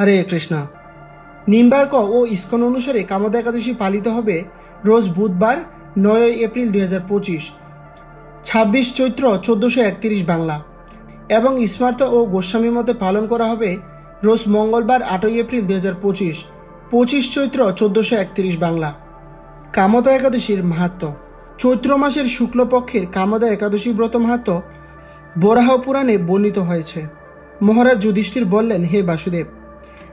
হরে কৃষ্ণ। নিম্বার্ক ও ইস্কন অনুসারে কামদা একাদশী পালিত হবে রোজ বুধবার, নয় এপ্রিল দুই হাজার পঁচিশ। ছাব্বিশ চৈত্র চোদ্দোশো একত্রিশ বাংলা। এবং স্মার্ত ও গোস্বামী মতে পালন করা হবে রোজ মঙ্গলবার, আটই এপ্রিল দুই হাজার পঁচিশ। পঁচিশ চৈত্র চোদ্দোশো একত্রিশ বাংলা। কামদা একাদশীর মাহাত্ম। চৈত্র মাসের শুক্লপক্ষের কামদা একাদশী ব্রত মাহাত্ম বরাহ পুরাণে বর্ণিত হয়েছে। মহারাজ যুধিষ্ঠির বললেন, হে বাসুদেব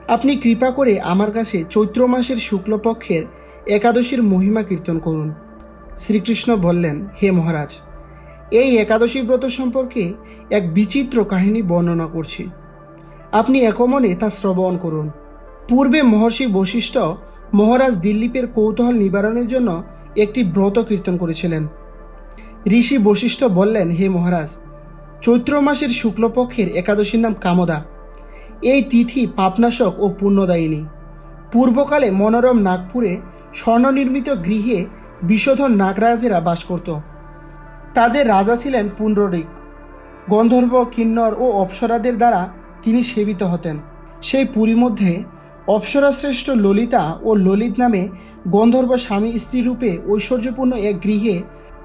আপনি কৃপা করে আমার কাছে চৈত্র মাসের শুক্লপক্ষের একাদশীর মহিমা কীর্তন করুন। শ্রীকৃষ্ণ বললেন, হে মহারাজ, এই একাদশী ব্রত সম্পর্কে এক বিচিত্র কাহিনী বর্ণনা করছি। আপনি একমনে তা শ্রবণ করুন। পূর্বে মহর্ষি বশিষ্ঠ মহারাজ দিল্লীপের কৌতূহল নিবারণের জন্য একটি ব্রত কীর্তন করেছিলেন। ঋষি বশিষ্ঠ বললেন, হে মহারাজ, চৈত্র মাসের শুক্লপক্ষের একাদশীর নাম কামদা। এই তিথি পাপনাশক ও পুণ্যদায়িনী। পূর্বকালে মনোরম নাগপুরে স্বর্ণনির্মিত গৃহে বিষধর নাগরাজেরা বাস করত। তাদের রাজা ছিলেন পুণ্ডরিক। গন্ধর্ব, কিন্নর ও অপ্সরাদের দ্বারা তিনি সেবিত হতেন। সেই পুরী মধ্যে অপ্সরাশ্রেষ্ঠ ললিতা ও ললিত নামে গন্ধর্ব স্বামী স্ত্রী রূপে ঐশ্বর্যপূর্ণ এক গৃহে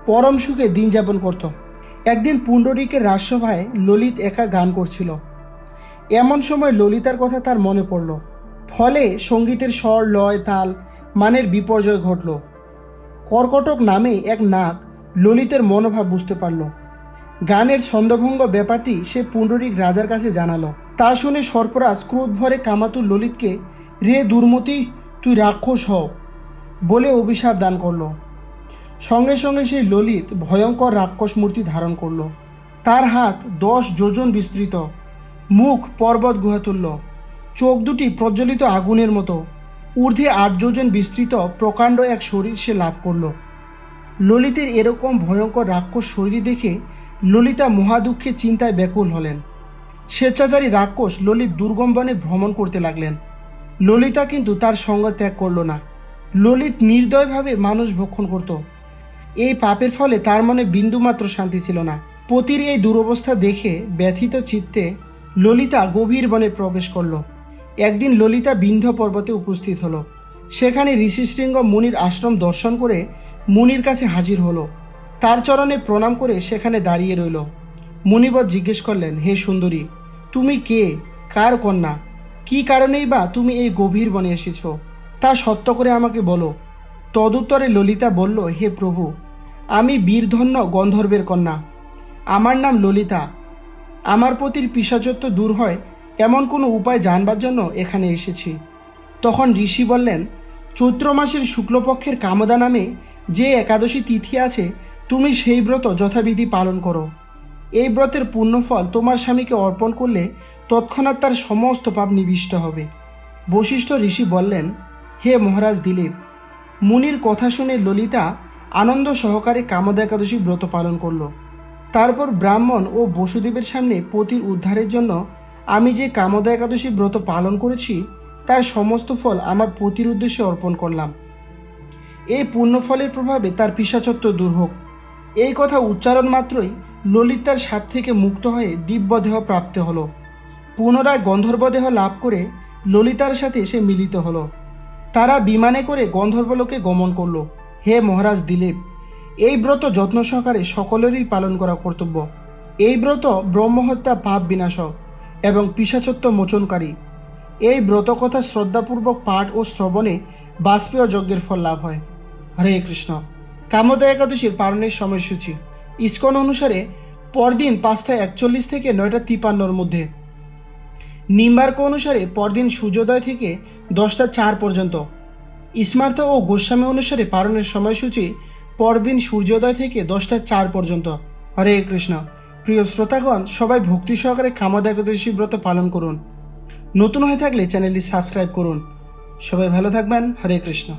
পরম সুখে দিন যাপন করত। একদিন পুণ্ডরিকের রাজসভায় ললিত একা গান করছিল। এমন সময় ললিতার কথা তার মনে পড়ল। ফলে সঙ্গীতের স্বর, লয়, তাল, মানের বিপর্যয় ঘটল। কর্কটক নামে এক নাক ললিতের মনোভাব বুঝতে পারল। গানের ছন্দভঙ্গ ব্যাপারটি সে পুণ্ডরিক রাজার কাছে জানালো। তা শুনে সর্পরাজ ক্রোধ ভরে কামাতুর ললিতকে, রে দুর্মতি, তুই রাক্ষস হও বলে অভিশাপ দান করল। সঙ্গে সঙ্গে সেই ললিত ভয়ঙ্কর রাক্ষস মূর্তি ধারণ করল। তার হাত দশ যোজন বিস্তৃত। মুখ পর্বত গুহাতুল্য চোখ দুটি প্রজ্বলিত আগুনের মতো। ঊর্ধ্বে আট যোজন বিস্তৃত প্রকাণ্ড এক শরীর সে লাভ করল। ললিতের এরকম ভয়ঙ্কর রাক্ষস শরীর দেখে ললিতা মহাদুঃখে চিন্তায় ব্যাকুল হলেন। স্বেচ্ছাচারী রাক্ষস ললিত দুর্গম বনে ভ্রমণ করতে লাগলেন। ললিতা কিন্তু তার সঙ্গ ত্যাগ করল না। ললিত নির্দয়ভাবে মানুষ ভক্ষণ করত। এই পাপের ফলে তার মনে বিন্দুমাত্র শান্তি ছিল না। পতির এই দুরবস্থা দেখে ব্যথিত চিত্তে ললিতা গভীর বনে প্রবেশ করল। একদিন ললিতা বিন্ধ্য পর্বতে উপস্থিত হলো। সেখানে ঋষিশৃঙ্গ মুনির আশ্রম দর্শন করে মুনির কাছে হাজির হলো। তার চরণে প্রণাম করে সেখানে দাঁড়িয়ে রইল। মুনিবর জিজ্ঞেস করলেন, হে সুন্দরী, তুমি কে? কার কন্যা? কি কারণেই বা তুমি এই গভীর বনে এসেছ? তা সত্য করে আমাকে বলো। তদুত্তরে ললিতা বলল, হে প্রভু, আমি বীরধন্য গন্ধর্বের কন্যা। আমার নাম ললিতা আমার প্রতির পিসাচত্ব দূর হয়, এমন কোনো উপায় জানবার জন্য এখানে এসেছি। তখন ঋষি বললেন, চৈত্র মাসের শুক্লপক্ষের কামদা নামে যে একাদশী তিথি আছে, তুমি সেই ব্রত যথাবিধি পালন করো। এই ব্রতের পুণ্যফল তোমার স্বামীকে অর্পণ করলে তৎক্ষণাৎ তার সমস্ত পাপ নিবিষ্ট হবে। বশিষ্ঠ ঋষি বললেন, হে মহারাজ দিলীপ, মুনির কথা শুনে ললিতা আনন্দ সহকারে কামদা একাদশী ব্রত পালন করল। তারপর ব্রাহ্মণ ও বসুদেবের সামনে পতির উদ্ধারের জন্য আমি যে কামদা একাদশী ব্রত পালন করেছি, তার সমস্ত ফল আমার পতির উদ্দেশ্যে অর্পণ করলাম। এই পুণ্যফলের প্রভাবে তার পিসাচত্ব দূর হোক। এই কথা উচ্চারণ মাত্রই ললিতার সাপ থেকে মুক্ত হয়ে দিব্যদেহ প্রাপ্ত হলো। পুনরায় গন্ধর্বদেহ লাভ করে ললিতার সাথে সে মিলিত হলো। তারা বিমানে করে গন্ধর্বলোকে গমন করল। হে মহারাজ দিলীপ এই ব্রত যত্ন সহকারে সকলেরই পালন করা কর্তব্য। এই ব্রত ব্রহ্মহত্যা, পাপ বিনাশক এবং পিসাচত্ব মোচনকারী। এই ব্রত কথা শ্রদ্ধাপূর্বক পাঠ ও শ্রবণে বাষ্পীয় যজ্ঞের ফল লাভ হয়। হরে কৃষ্ণ। কামদা একাদশীর পালনের সময়সূচি। ইস্কন অনুসারে পরদিন পাঁচটা একচল্লিশ থেকে নয়টা তিপান্নর মধ্যে। নিম্বার্ক অনুসারে পরদিন সূর্যোদয় থেকে দশটা চার পর্যন্ত। স্মার্ত ও গোস্বামী অনুসারে পালনের সময়সূচি পরদিন সূর্যোদয় থেকে দশটা চার পর্যন্ত। হরে কৃষ্ণ। প্রিয় শ্রোতাগণ, সবাই ভক্তি সহকারে কামদ একাদশী ব্রত পালন করুন। নতুন হয়ে থাকলে চ্যানেলটি সাবস্ক্রাইব করুন। সবাই ভালো থাকবেন। হরে কৃষ্ণ।